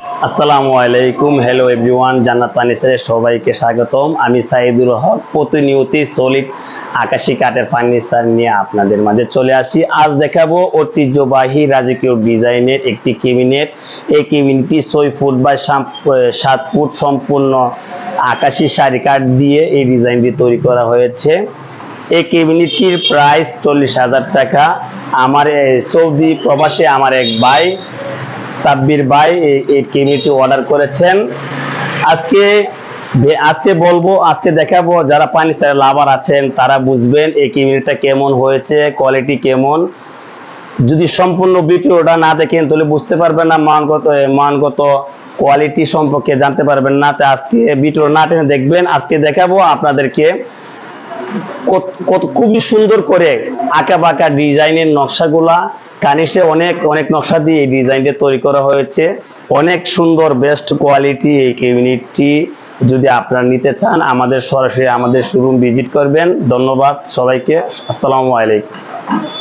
আসসালামু আলাইকুম hello everyone জান্নাত ফার্নিচারে সবাইকে স্বাগতম। আমি সাইদুল হক প্রতিনিয়তই সলিড আকাশি কাঠের ফার্নিচার নিয়ে আপনাদের মাঝে চলে আসি। আজ দেখাবো ঐতিহ্যবাহী রাজকীয় ডিজাইনের একটি কেবিনেট এই কেবিনেটটি ছয় ফুট বা সাত ফুট সম্পূর্ণ আকাশি শাড়ি কাঠ দিয়ে এই ডিজাইনটি তৈরি করা হয়েছে। এই কেবিনেটটির প্রাইস চল্লিশ হাজার টাকা। আমার সৌদি প্রবাসে আমার এক ভাই সাব্বির ভাই এই- কেবিনেটটি অর্ডার করেছেন। আজকে আজকে বলব, আজকে দেখাবো যারা পানি ফার্নিচার লাভার আছেন, তারা বুঝবেন এই কেবিনেটটা কেমন হয়েছে কোয়ালিটি কেমন। যদি সম্পূর্ণ ভিডিওটা না দেখেন, তাহলে বুঝতে পারবেন না মানগত মানগত কোয়ালিটি সম্পর্কে জানতে পারবেন না। তো আজকে ভিডিও না টেনে দেখবেন। আজকে দেখাবো আপনাদেরকে খুবই সুন্দর করে আঁকা বাঁকা ডিজাইনের নকশাগুলা। কানিসে অনেক অনেক নকশা দিয়ে এই ডিজাইনটা তৈরি করা হয়েছে। অনেক সুন্দর বেস্ট কোয়ালিটি এই কেবিনেটটি যদি আপনারা নিতে চান, আমাদের সরাসরি আমাদের শোরুম ভিজিট করবেন। ধন্যবাদ সবাইকে। আসসালামু আলাইকুম।